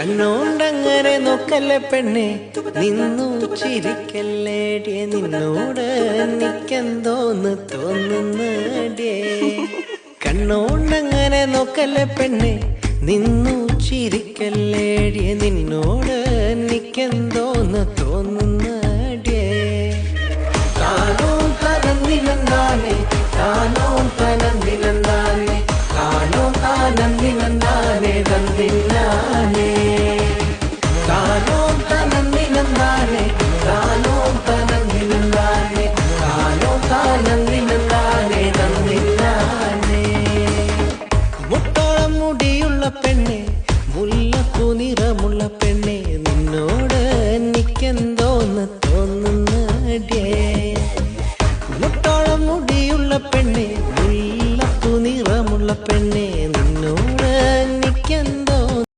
കണ്ണോണ്ടങ്ങനെ നോക്കല്ലേ പെണ്ണെ? നിന്നു ചിരിക്കല്ലേടിയെ? നിന്നോട് നിക്കെന്തോന്ന് തോന്നുന്നടിയേ? കണ്ണോണ്ടങ്ങനെ നോക്കല്ലേ പെണ്ണെ? നിന്നു ചിരിക്കല്ലേടിയെ? നിന്നോട് എനിക്കെന്തോന്ന് മുടിയുള്ള പെണ്ണെ മുല്ലപ്പൂ നിറമുള്ള പെണ്ണെ നിന്നോട് എനിക്കെന്തോന്ന് തോന്നുന്നടിയേ മുട്ടോളം മുടിയുള്ള പെണ്ണെ മുല്ലപ്പൂ നിറമുള്ള പെണ്ണെ നിന്നോട്